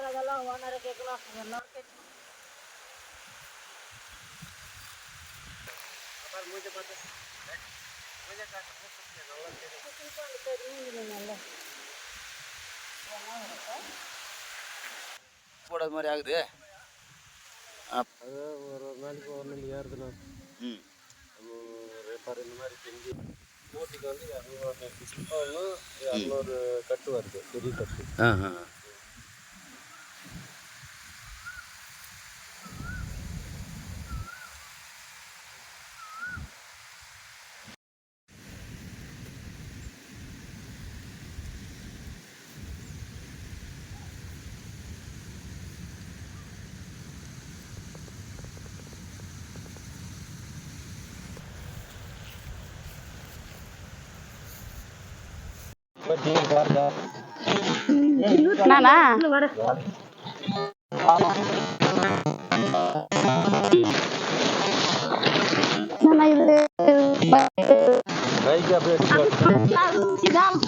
ಅದೆಲ್ಲ ಒಣರ ಕೇಕಲ ಎಲ್ಲ ಮುಜೆ ಬರ್ತ ಮುಜೆ ಕಾಟ ಮುಚ್ಚಿ ಎಲ್ಲ போடாத மாதிரி ஆகுது. அது ஒரு நாளைக்கு ஒரு நாள் ஏறுதுண்ணா ம். ரேப்பர் இந்த மாதிரி செஞ்சு மூட்டைக்கு வந்து இரநூறு இரநூறு கட்டு வருது பெரிய கட்டு. ஆஹா. நானா நானா இது பைக் அப்படியே எடுத்து இதான்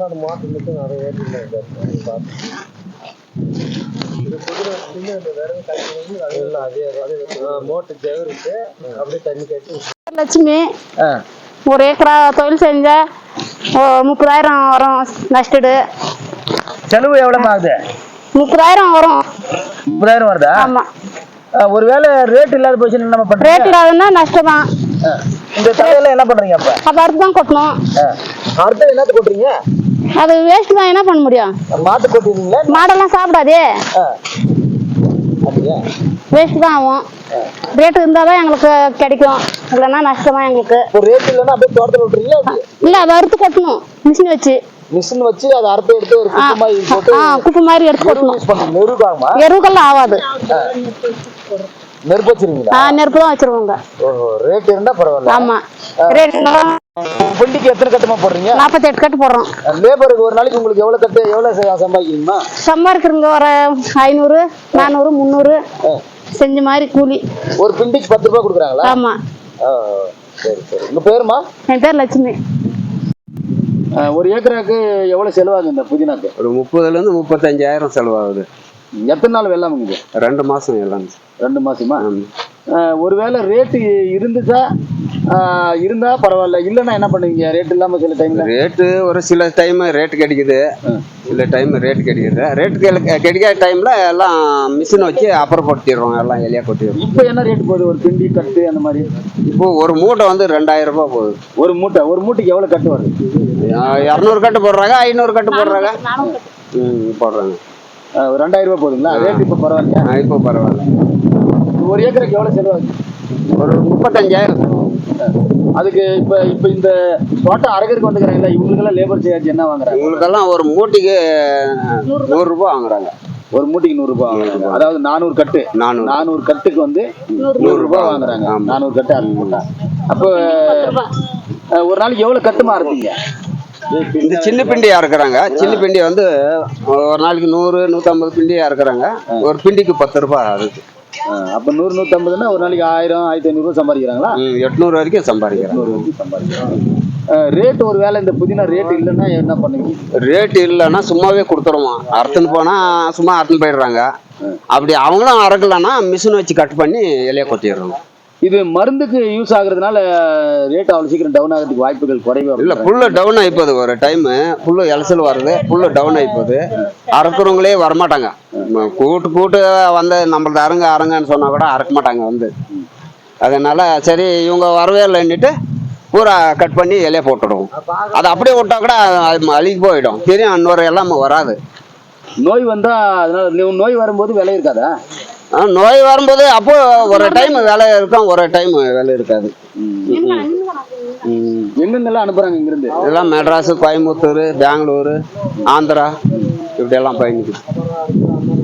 அந்த மாட்டு மட்டும் நிறைய ஏற்றிருந்தாங்க மோட்டு ஜெவருக்கு அப்படியே தண்ணி கட்டி லட்சுமி ஒரு ஏக்கரா தொழில் செஞ்சா ஓ- முப்பதாயிரம் வரும் நஷ்டடு. செலவு எவ்வளோமா ஆகுது? முப்பதாயிரம் வரும். முப்பதாயிரம் வருதா? ஆமா. ஒருவேளை ரேட் இல்லாத போச்சு நம்ம ரேட் பண்றோம் இல்லாதன்னா நஷ்டம் தான் இந்த தலையெல்லாம் என்ன பண்றீங்க அப்ப? அப்போ அறுத்து தான் கொட்டணும் அடுத்த என்னத்து கொட்டுறீங்க? அது வேஸ்ட் தான் என்ன பண்ண முடியும்? மாட்டு கொட்டுறீங்களா மாடெல்லாம் சாப்பிடாதே. அப்படியா? வேஸ்ட் தான் ஆகும். ரேட்டு இருந்தால் தான் எங்களுக்கு கிடைக்கும். இல்லைன்னா நஷ்டம் எங்களுக்கு. ரேட் இல்லைன்னா அப்படியே தோட்டத்தில் விட்டுறீங்களா இல்லை அதை அறுத்து கொட்டணும். மிஷின் வச்சு. மிஷின் வச்சு அதை அறுத்து எடுத்து ஒரு குப்பை மாதிரி போட்டு ஆ குப்பை மாதிரி எடுத்து கொட்டணும். நெருப்பாகுமா எருவுக்கெல்லாம் ஆகாது. நெருப்பு வச்சிருக்கீங்களா நெருப்பு தான் வச்சிருவோங்க. ரேட் இருந்தா பரவாயில்ல. ஆமா. ரேட் வண்டிக்கு எத்தனை கட்டுமா போடுறீங்க? நாற்பத்தெட்டு கட்டு போடுறோம். லேபருக்கு ஒரு நாளைக்கு உங்களுக்கு எவ்வளவு கட்டு எவ்வளவு சம்பாதிக்கிறீங்களா சம்பாதிக்கிறவங்க ஒரு ஐநூறு நானூறு முந்நூறு. செஞ்ச மாதிரி கூலி. ஒரு பிண்டிக்கு பத்து ரூபாய் கொடுக்குறாங்களா? ஆமா. சரி சரி. உங்க பேருமா? என் பேர் லட்சுமி. ஒரு ஏக்கராக்கு எவ்வளவு செலவாகுது இந்த புதினாக்கு? ஒரு முப்பதுலேருந்து முப்பத்தஞ்சாயிரம் செலவாகுது. எத்தனை நாள் வெள்ளாமுங்க ரெண்டு மாதம் எல்லாம் ரெண்டு மாசமா? ஒருவேளை ரேட்டு இருந்துச்சா? இருந்தா பரவாயில்ல. இல்லைன்னா என்ன பண்ணுவீங்க? ரேட் இல்லாம சில டைம்ல ரேட்டு ஒரு சில டைம் ரேட்டு கிடைக்குது. சில டைம் ரேட் கிடைக்குது. ரேட்டு கிடைக்காத டைமில் எல்லாம் மிஷின் வச்சு அப்புறம் கொட்டிடுறோம் எல்லாம் எலியா கொட்டிடுறோம். இப்போ என்ன ரேட் போகுது? ஒரு பிண்டி கட்டு அந்த மாதிரி? இப்போ ஒரு மூட்டை வந்து ரெண்டாயிரம் ரூபாய் போகுது. ஒரு மூட்டை. ஒரு மூட்டைக்கு எவ்வளவு கட்டு வருது? இரநூறு கட்டு போடுறாங்க. ஐநூறு கட்டு போடுறாங்க. ம் போடுறாங்க. ரெண்டாயிரம் ரூபாய் போகுதுங்களா? ரேட் இப்போ பரவாயில்லையா? அஹ் இப்போ பரவாயில்ல. ஒரு ஏக்கருக்கு எவ்வளவு செலவாகுது? ஒரு முப்பத்தஞ்சாயிரம். அதுக்கு இப்ப இப்ப இந்த தோட்டம் அரைக்கருக்கு வந்துக்கிறாங்களா இவங்களுக்கெல்லாம் லேபர் சார்ஜ் என்ன வாங்குறாங்க? இவங்களுக்கெல்லாம் ஒரு மூட்டைக்கு நூறுரூபா வாங்குறாங்க. ஒரு மூட்டைக்கு நூறு ரூபாய் வாங்குறாங்க. அதாவது நானூறு கட்டு. நானூறு. நானூறு கட்டுக்கு வந்து நூறு. ரூபாய் வாங்குறாங்க. நானூறு கட்டு மூட்டை அப்போ ஒரு நாளைக்கு எவ்வளவு கட்டுமா இருப்பீங்க இந்த சின்ன பிண்டியா இருக்கிறாங்க சின்ன பிண்டி வந்து ஒரு நாளைக்கு நூறு நூற்றம்பது பிண்டியா இருக்கிறாங்க ஒரு பிண்டிக்கு பத்து ரூபாய் அஹ், அப்ப நூறு நூத்தம்பதுன்னா ஒரு நாளைக்கு ஆயிரம் ஆயிரத்தி ஐநூறு ரூபாய் சம்பாதிக்கிறாங்களா எட்நூறு வரைக்கும் சம்பாதிக்கிறேன் நூறு வரைக்கும் சம்பாதிக்கிறாங்க. ரேட் ஒரு வேளை இந்த புதினா ரேட் இல்லைன்னா என்ன பண்ணுவீங்க? ரேட் இல்லைன்னா சும்மாவே கொடுத்துருவோம். அறுத்துன்னு போனா சும்மா அறுத்துன்னு போயிடுறாங்க. அப்படி அவங்களும் அறுக்கலன்னா மிஷின் வச்சு கட் பண்ணி இலைய கொத்திடுறோம். இது மருந்துக்கு யூஸ் ஆகுறதுனால ரேட் அவ்வளவு சீக்கிரம் டவுன் ஆகிறதுக்கு வாய்ப்புகள் குறைவு இல்ல புல்லு டவுன் ஆயிப்போகுது. ஒரு டைம் புல்லு எலசல் வருது புல்லு டவுன் ஆயிப்போகுது. அறுக்கிறவங்களே வரமாட்டாங்க. கூட்டு கூட்டு வந்து நம்மளது அருங்க அருங்கன்னு சொன்னா கூட அறுக்க மாட்டாங்க வந்து. அதனால சரி இவங்க வரவே இல்லைன்னுட்டு பூரா கட் பண்ணி இலைய போட்டுடுவோம். அதை அப்படியே விட்டா கூட அழுகி போயிடும். தெரியும் இன்னொரு எல்லாம் வராது. நோய் வந்தா அதனால நோய் வரும்போது விலை இருக்காதா? நோய் வரும்போது அப்போ ஒரு டைம் வேலை இருக்கும் ஒரு டைம் வேலை இருக்காது. ம். எங்கெங்கெல்லாம் அனுப்புறாங்க இங்கிருந்து? இதெல்லாம் மெட்ராஸ் கோயம்புத்தூர் பெங்களூரு ஆந்திரா இப்படி எல்லாம் பயணிக்குது.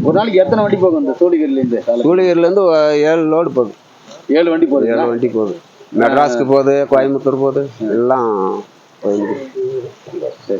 ஒரு நாளைக்கு எத்தனை வண்டி போகும் இந்த சூளகிரில இருந்து சூளகிரிலேருந்து ஏழு லோடு போகுது. ஏழு வண்டி போகுது. ஏழு வண்டி போகுது. மெட்ராஸ்க்கு போகுது கோயம்புத்தூர் போகுது எல்லாம் போயிருக்கு